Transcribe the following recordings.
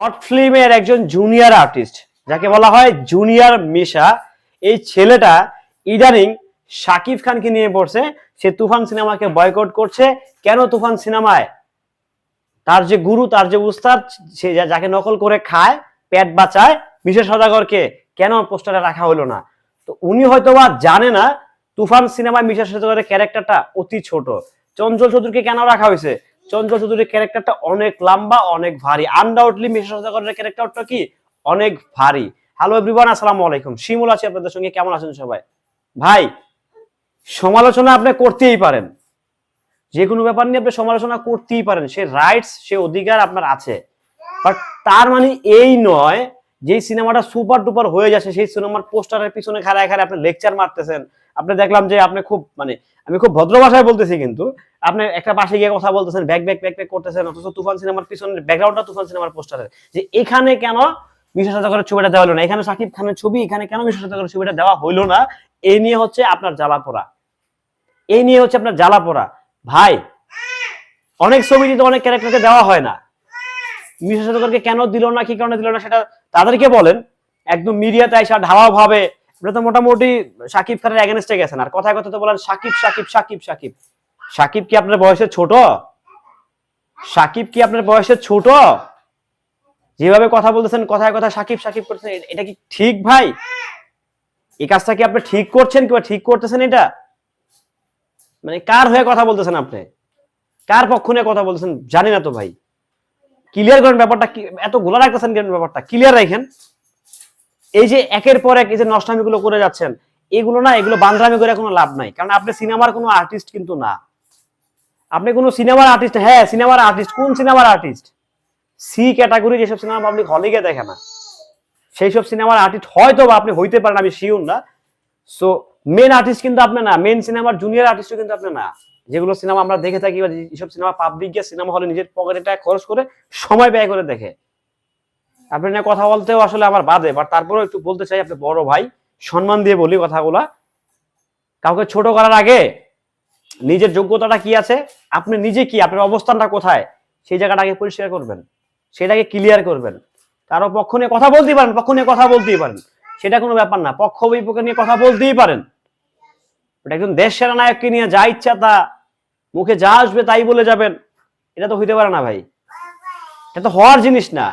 Short ফিল্মের একজন junior artist, যাকে বলা হয় জুনিয়র মিশা। এই ছেলেটা ইদানিং শাকিব খানকে নিয়ে পড়ছে সে তুফান সিনেমাকে বয়কট করছে। কেন তুফান সিনেমায়? তার যে গুরু, তার যে উস্তাদ, সে যাকে নকল করে খায়, পেট বাঁচায় মিশা সদাগরকে কেন পোস্টারে রাখা হলো না? তো উনি হয়তোবা জানে না, তুফান সিনেমায় মিশা সদাগরের ক্যারেক্টারটা অতি ছোট। চঞ্চল চৌধুরীকে কেন রাখা হয়েছে? চঞ্চল চৌধুরীর ক্যারেক্টারটা অনেক লম্বা, অনেক ভারী। আনডাউটলি মিশা সদাগরের ক্যারেক্টারটা কি? অনেক ভারী। হ্যালো এভরিওয়ান আসসালামু আলাইকুম। শিমুল আছি আপনাদের সঙ্গে। কেমন আছেন সবাই? ভাই, সমালোচনা আপনি করতেই পারেন। যে কোনো ব্যাপার নিয়ে আপনি সমালোচনা করতেই পারেন। সে রাইটস সে অধিকার আপনার আছে। বাট তার মানে এই নয় যে সিনেমাটা সুপার ডুপার হয়ে যাচ্ছে, সেই সিনেমার পোস্টারের পিছনে খাড়ায় খাড়ায় আপনি লেকচার মারতেছেন। আপনি দেখলাম যে আপনি খুব মানে আমি খুব ভদ্র ভাষায় বলতেছি কিন্তু, আপনি একটা পাশে গিয়ে কথা বলতেছেন ব্যাক ব্যাক ব্যাক ব্যাক করতেছেন, অথচ তুফান সিনেমার পিছনে ব্যাকগ্রাউন্ডটা তুফান সিনেমার পোস্টারের যে এখানে কেন মিশা ছবিটা দেওয়া হলো না? এখানে সাকিব খানের ছবি, এখানে কেন সদাগরের ছবিটা দেওয়া হইল না? এই নিয়ে হচ্ছে আপনার জ্বালা পোড়া। এই নিয়ে হচ্ছে আপনার জ্বালা পোড়া। ভাই, অনেক ছবিতে তো অনেক ক্যারেক্টারকে দেওয়া হয় না। সদাগরকে কেন দিল না, কি কারণে দিল না সেটা তাদেরকে বলেন। একদম মিডিয়াতে এসে ঢালাও ভাবে তো মোটামুটি সাকিব খানের এগেনস্টে গেছেন আর কথায় কথা তো বলেন, সাকিব সাকিব সাকিব সাকিব। সাকিব কি আপনার বয়সে ছোট? সাকিব কি আপনার বয়সে ছোট? যেভাবে কথা বলতেছেন, কথায় কথা সাকিব সাকিব করতেছেন এটা কি ঠিক ভাই? এই কাজটা কি আপনি ঠিক করছেন কিংবা ঠিক করতেছেন এটা? মানে কার হয়ে কথা বলতেছেন আপনি? কার পক্ষ নিয়ে কথা বলতেছেন? জানি না তো ভাই। ক্লিয়ার করেন ব্যাপারটা এত গোলা রাখতেছেন কেন ব্যাপারটা? ক্লিয়ার রাখেন। এই যে একের পর এক এই যে নষ্টামি গুলো করে যাচ্ছেন, এগুলো না, এগুলো বান্দরামি করে কোনো লাভ নাই। কারণ আপনি সিনেমার কোনো আর্টিস্ট কিন্তু না। আপনি কোনো সিনেমার আর্টিস্ট হ্যাঁ সিনেমার আর্টিস্ট কোন সিনেমার আর্টিস্ট সি ক্যাটাগরি যেসব সিনেমা পাবলিক হলে গিয়ে দেখে না। সেই সব সিনেমার আর্টিস্ট হয়তো বা আপনি হইতে পারেন, আমি শিওর না। সো মেন আর্টিস্ট কিন্তু আপনি না মেন সিনেমার জুনিয়র আর্টিস্টও কিন্তু আপনি না। যেগুলো সিনেমা আমরা দেখে থাকি বা যেসব সিনেমা পাবলিক গিয়ে সিনেমা হলে নিজের পকেটে টাকা খরচ করে সময় ব্যয় করে দেখে। আপনি না কথা বলতেও আসলে আমার বাদে বাট তারপরেও একটু বলতে চাই, আপনি বড় ভাই, সম্মান দিয়ে বলি কথাগুলা। কাউকে ছোট করার আগে নিজের যোগ্যতাটা কি আছে, আপনি নিজে কি, আপনার অবস্থানটা কোথায়, সেই জায়গাটা আগে পরিষ্কার করবেন, সেটাকে ক্লিয়ার করবেন। কারও পক্ষ নিয়ে কথা বলতেই পারেন, পক্ষ নিয়ে কথা বলতেই পারেন, সেটা কোনো ব্যাপার না, পক্ষ বিপক্ষ নিয়ে কথা বলতেই পারেন। একজন দেশ সেরা নায়ককে নিয়ে যা ইচ্ছা তা মুখে যা আসবে তাই বলে যাবেন, এটা তো হইতে পারে না ভাই। এটা তো হওয়ার জিনিস না।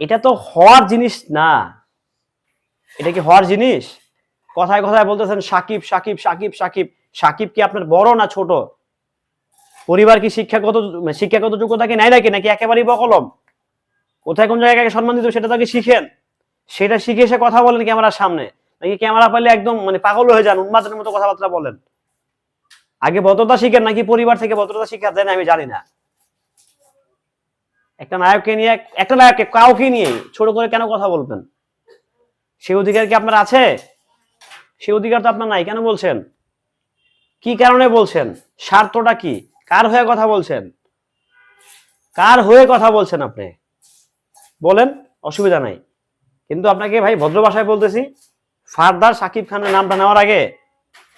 এটা তো হওয়ার জিনিস না। এটা কি হওয়ার জিনিস? কথায় কথায় বলতেছেন, সাকিব সাকিব সাকিব সাকিব। সাকিব কি আপনার বড় না ছোট? পরিবার কি শিক্ষাগত শিক্ষাগত যোগ্যতা কি নাই নাকি? নাকি একেবারেই বকলম? কোথায় কোন জায়গায় সম্মান দিতে সেটা তাকে শিখেন। সেটা শিখে এসে কথা বলেন ক্যামেরার সামনে। নাকি ক্যামেরা পাইলে একদম মানে পাগল হয়ে যান, উন্মাদের মতো কথাবার্তা বলেন। আগে ভদ্রতা শিখেন নাকি পরিবার থেকে ভদ্রতা শিক্ষা দেন আমি জানি না। একটা নায়ককে নিয়ে, একটা নায়ককে কাউকে নিয়ে ছোট করে কেন কথা বলবেন? সে অধিকার কি আপনার আছে? সে অধিকার তো আপনার নাই, কেন বলছেন? কি কারণে বলছেন? স্বার্থটা কি? কার হয়ে কথা বলছেন? কার হয়ে কথা বলছেন আপনি? বলেন, অসুবিধা নাই। কিন্তু আপনাকে ভাই ভদ্র ভাষায় বলতেছি, ফারদার সাকিব খানের নামটা নেওয়ার আগে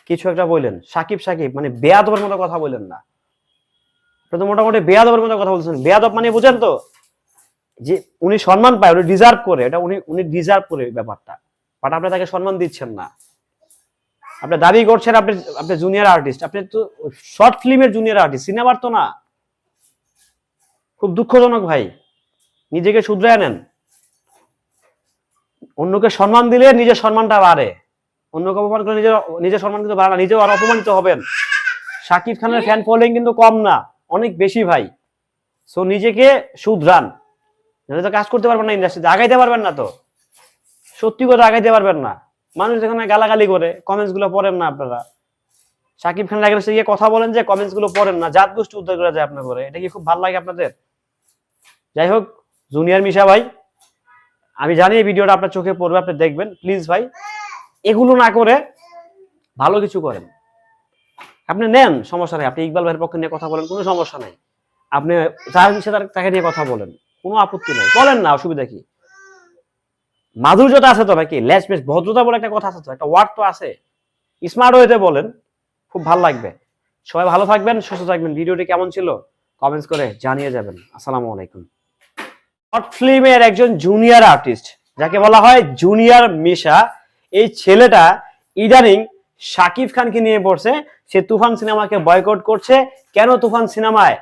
কিছু একটা বললেন। সাকিব সাকিব মানে বেয়াদবের মতো কথা বললেন না। তো মোটামুটি বেয়াদবের মতো কথা বলছেন। বেয়াদব মানে বুঝেন তো? যে উনি সম্মান পায়, উনি ডিজার্ভ করে। এটা উনি উনি ডিজার্ভ করে ব্যাপারটা। বাট আপনি তাকে সম্মান দিচ্ছেন না। আপনি দাবি করছেন আপনি আপনি জুনিয়র আর্টিস্ট আপনি তো শর্ট ফিল্মের জুনিয়র আর্টিস্ট সিনেমার তো না। খুব দুঃখজনক ভাই। নিজেকে শুধরে নেন অন্যকে সম্মান দিলে নিজের সম্মানটা বাড়ে। অন্যকে অপমান করে নিজের নিজের সম্মান কিন্তু বাড়ে না। নিজেও আর অপমানিত হবেন। শাকিব খানের ফ্যান ফলোয়িং কিন্তু কম না। অনেক বেশি ভাই। সো নিজেকে শুধরান। নাহলে তো কাজ করতে পারবেন না ইন্ডাস্ট্রিতে আগাইতে পারবেন না তো। সত্যি কথা আগাইতে পারবেন না। মানুষ যেখানে গালাগালি করে কমেন্টসগুলো পড়েন না আপনারা। সাকিব খান লাগে গিয়ে কথা বলেন যে কমেন্টসগুলো পড়েন না। জাত গোষ্ঠী উদ্ধার করা যায় আপনার করে এটা কি খুব ভালো লাগে আপনাদের? যাই হোক, জুনিয়র মিশা ভাই, আমি জানি এই ভিডিওটা আপনার চোখে পড়বে, আপনি দেখবেন। প্লিজ ভাই, এগুলো না করে ভালো কিছু করেন। আপনি নেন, সমস্যা নেই। আপনি ইকবাল ভাইয়ের পক্ষে নিয়ে কথা বলেন, কোনো সমস্যা নাই। আপনি যার ইচ্ছে তার- তাকে নিয়ে কথা বলেন, কোনো আপত্তি নেই। বলেন না, অসুবিধা কি? মাধুর্যতা আছে তো নাকি? লেস বেশ ভদ্রতা বলে একটা কথা আছে তো, একটা ওয়ার্ড তো আছে। স্মার্ট ওয়েতে বলেন, খুব ভালো লাগবে। সবাই ভালো থাকবেন, সুস্থ থাকবেন। ভিডিওটি কেমন ছিল? কমেন্টস করে জানিয়ে যাবেন। আসসালামু আলাইকুম। শর্ট ফিল্মের একজন জুনিয়র আর্টিস্ট যাকে বলা হয় জুনিয়র মিশা। এই ছেলেটা ইদানিং শাকিব খানকে নিয়ে পড়ছে সে তুফান সিনেমাকে বয়কট করছে। কেন তুফান সিনেমায়?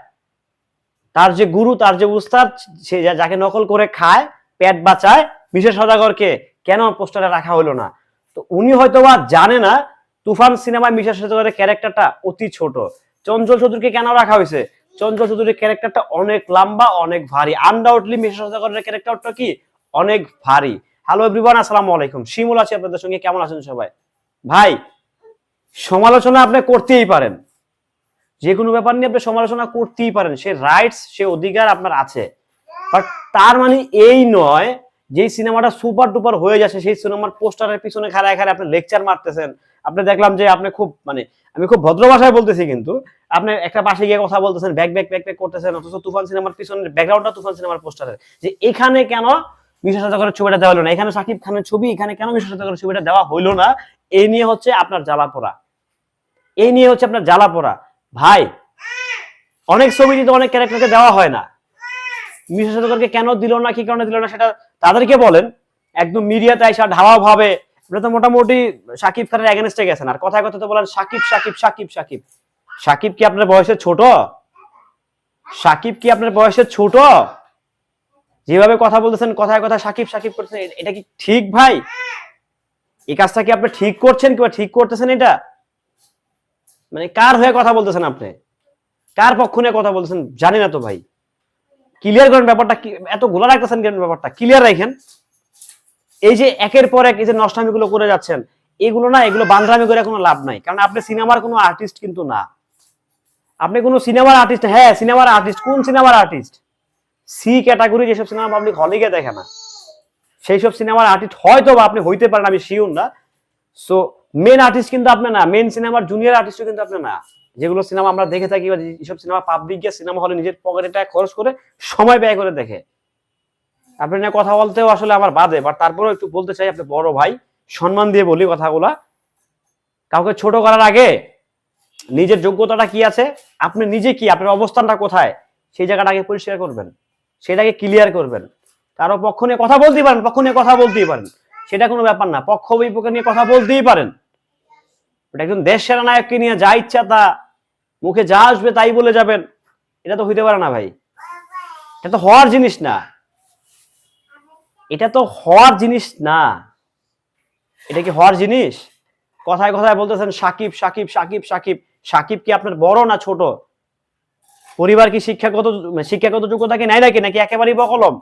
তার যে গুরু, তার যে উস্তাদ, সে যাকে নকল করে খায়, পেট বাঁচায় মিশা সদাগরকে কেন পোস্টারে রাখা হলো না? তো উনি হয়তো বা জানে না, তুফান সিনেমায় মিশা সদাগরের ক্যারেক্টারটা অতি ছোট। চঞ্চল চৌধুরীকে কেন রাখা হয়েছে? চঞ্চল চৌধুরীর ক্যারেক্টারটা অনেক লম্বা, অনেক ভারী। আনডাউটলি মিশা সদাগরের ক্যারেক্টারটা কি? অনেক ভারী। হ্যালো এভরিওয়ান, আসসালামু আলাইকুম। শিমুল আছি আপনাদের সঙ্গে। কেমন আছেন সবাই? ভাই সমালোচনা আপনি করতেই পারেন। যে কোনো ব্যাপার নিয়ে আপনি সমালোচনা করতেই পারেন। সে রাইটস সে অধিকার আপনার আছে। বাট তার মানে এই নয় যে সিনেমাটা সুপার ডুপার হয়ে যাচ্ছে, সেই সিনেমার পোস্টারের পিছনে খাড়ায় খাড়ায় আপনি লেকচার মারতেছেন। আপনি দেখলাম যে আপনি খুব মানে আমি খুব ভদ্র ভাষায় বলতেছি কিন্তু, আপনি একটা পাশে গিয়ে কথা বলতেছেন ব্যাক ব্যাক ব্যাক ব্যাক করতেছেন, অথচ তুফান সিনেমার পিছনে ব্যাকগ্রাউন্ডটা তুফান সিনেমার পোস্টারের। যে এখানে কেন সদাগরের ছবিটা দেওয়া হলো না? এখানে সাকিব খানের ছবি, এখানে কেন সদাগরের ছবিটা দেওয়া হইল না? এই নিয়ে হচ্ছে আপনার জ্বালা পোড়া এই নিয়ে হচ্ছে আপনার জ্বালা পোড়া। ভাই, অনেক ছবিতে তো অনেক ক্যারেক্টারকে দেওয়া হয় না। মিশা সদাগরকে কেন দিল না, কি কারণে দিল না সেটা তাদেরকে বলেন। একদম মিডিয়াতে আইসা ঢালাও ভাবে। আপনি তো মোটামুটি সাকিব খানের এগেনস্টে গেছেন। আর কথায় কথা তো বলেন, সাকিব সাকিব সাকিব সাকিব। সাকিব কি আপনার বয়সে ছোট? সাকিব কি আপনার বয়সে ছোট? যেভাবে কথা বলতেছেন, কথায় কথা সাকিব সাকিব করতেছেন, এটা কি ঠিক ভাই? এই কাজটা কি আপনি ঠিক করছেন কিংবা ঠিক করতেছেন এটা? মানে কার হয়ে কথা বলতেছেন আপনি? কার পক্ষ নিয়ে কথা বলতেছেন? জানি না তো ভাই। ক্লিয়ার করেন ব্যাপারটা এত গোলা রাখতেছেন কেন ব্যাপারটা? ক্লিয়ার রাখেন। এই যে একের পর এক এই যে নষ্টামি গুলো করে যাচ্ছেন, এগুলো না, এগুলো বান্দ্রামি করে কোনো লাভ নাই। কারণ আপনি সিনেমার কোনো আর্টিস্ট কিন্তু না। আপনি কোনো সিনেমার আর্টিস্ট হ্যাঁ সিনেমার আর্টিস্ট কোন সিনেমার আর্টিস্ট সি ক্যাটাগরি যেসব সিনেমা পাবলিক হলে গিয়ে দেখে না। সেই সব সিনেমার আর্টিস্ট হয়তো বা আপনি হইতে পারেন, আমি শিওর না। সো মেন আর্টিস্ট কিন্তু আপনি না মেন সিনেমার জুনিয়র আর্টিস্টও কিন্তু আপনি না। যেগুলো সিনেমা আমরা দেখে থাকি বা যেসব সিনেমা পাবলিক গিয়ে সিনেমা হলে নিজের পকেটে টাকা খরচ করে সময় ব্যয় করে দেখে। আপনি না কথা বলতেও আসলে আমার বাদে বাট তারপরেও একটু বলতে চাই আপনি বড় ভাই, সম্মান দিয়ে বলি কথাগুলা। কাউকে ছোট করার আগে নিজের যোগ্যতাটা কি আছে, আপনি নিজে কি, আপনার অবস্থানটা কোথায়, সেই জায়গাটা আগে পরিষ্কার করবেন। সেটাকে ক্লিয়ার করবেন। কারও পক্ষ নিয়ে কথা বলতেই পারেন, পক্ষ নিয়ে কথা বলতেই পারেন। সেটা কোনো ব্যাপার না, পক্ষ বিপক্ষ নিয়ে কথা বলতেই পারেন। ওটা একজন দেশ সেরা নায়ককে নিয়ে যা ইচ্ছা তা মুখে যা আসবে তাই বলে যাবেন, এটা তো হইতে পারে না ভাই। এটা তো হওয়ার জিনিস না। এটা তো হওয়ার জিনিস না। এটা কি হওয়ার জিনিস? কথায় কথায় বলতেছেন, সাকিব সাকিব সাকিব সাকিব। সাকিব কি আপনার বড় না ছোট? পরিবার কি শিক্ষাগত শিক্ষাগত যোগ্যতা কি নাই নাকি? নাকি একেবারেই বকলম?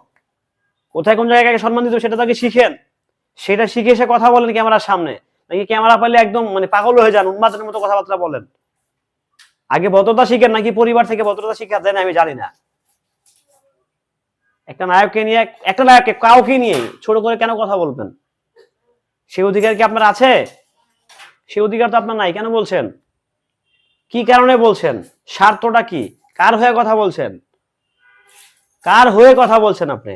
কোথায় কোন জায়গায় সম্মান দিতে সেটা তাকে শিখেন। সেটা শিখে এসে কথা বলেন ক্যামেরার সামনে। নাকি ক্যামেরা পাইলে একদম মানে পাগল হয়ে যান, উন্মাদের মতো কথাবার্তা বলেন। আগে ভদ্রতা শিখেন নাকি পরিবার থেকে ভদ্রতা শিক্ষা দেন আমি জানি না। একটা নায়ককে নিয়ে, একটা নায়ককে, কাউকে নিয়ে ছোট করে কেন কথা বলবেন? সেই অধিকার কি আপনার আছে? সেই অধিকার তো আপনার নাই, কেন বলছেন? কি কারণে বলছেন? স্বার্থটা কি? কার হয়ে কথা বলছেন? কার হয়ে কথা বলছেন আপনি?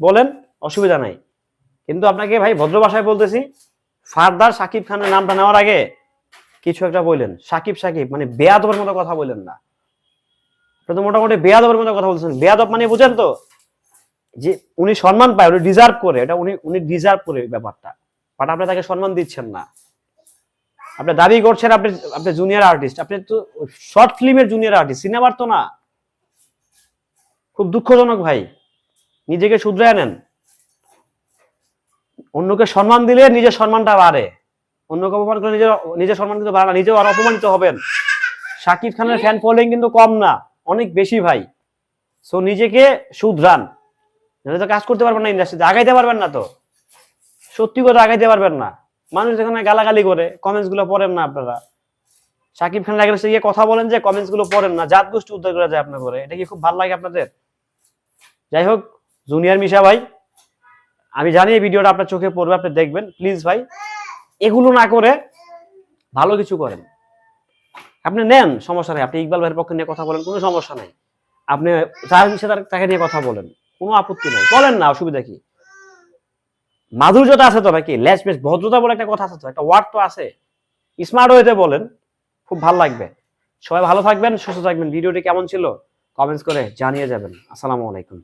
বলেন, অসুবিধা নাই। কিন্তু আপনাকে ভাই ভদ্র ভাষায় বলতেছি ফারদার সাকিব খানের নামটা নেওয়ার আগে কিছু একটা বললেন। সাকিব সাকিব মানে বেয়াদবের মতো কথা বললেন না। তো মোটামুটি বেয়াদবের মতো কথা বলছেন। বেয়াদব মানে বুঝেন তো, যে উনি সম্মান পায়, উনি ডিজার্ভ করে। এটা উনি উনি ডিজার্ভ করে ব্যাপারটা। বাট আপনি তাকে সম্মান দিচ্ছেন না। আপনি দাবি করছেন আপনি আপনি জুনিয়র আর্টিস্ট আপনি তো শর্ট ফিল্মের জুনিয়র আর্টিস্ট সিনেমার তো না। খুব দুঃখজনক ভাই। নিজেকে শুধরে নেন। অন্যকে সম্মান দিলে নিজের সম্মানটা বাড়ে। অন্যকে অপমান করে নিজের নিজের সম্মান কিন্তু বাড়ে না। নিজেও আর অপমানিত হবেন। শাকিব খানের ফ্যান ফলোয়িং কিন্তু কম না। অনেক বেশি ভাই। সো নিজেকে শুধরান। নাহলে তো কাজ করতে পারবেন না ইন্ডাস্ট্রিতে আগাইতে পারবেন না তো। সত্যি কথা আগাইতে পারবেন না। মানুষ যেখানে গালাগালি করে কমেন্টসগুলো পড়েন না আপনারা। সাকিব খান লাগে গিয়ে কথা বলেন যে কমেন্টসগুলো পড়েন না। জাত গোষ্ঠী উদ্ধার করা যায় আপনার করে এটা কি খুব ভালো লাগে আপনাদের? যাই হোক জুনিয়র মিশা ভাই আমি জানি এই ভিডিওটা আপনার চোখে পড়বে, আপনি দেখবেন। প্লিজ ভাই, এগুলো না করে ভালো কিছু করেন। আপনি নেন, সমস্যা নেই। আপনি ইকবাল ভাইয়ের পক্ষে নিয়ে কথা বলেন, কোনো সমস্যা নেই। আপনি যার তার- তাকে নিয়ে কথা বলেন, কোনো আপত্তি নেই। বলেন না, অসুবিধা কি? মাধুর্যতা আছে তো নাকি লেস বেশ ভদ্রতা বলে একটা কথা আছে তো, একটা ওয়ার্ড তো আছে। স্মার্ট ওয়েতে বলেন, খুব ভালো লাগবে। সবাই ভালো থাকবেন, সুস্থ থাকবেন। ভিডিওটি কেমন ছিল? কমেন্টস করে জানিয়ে যাবেন। আসসালামু আলাইকুম।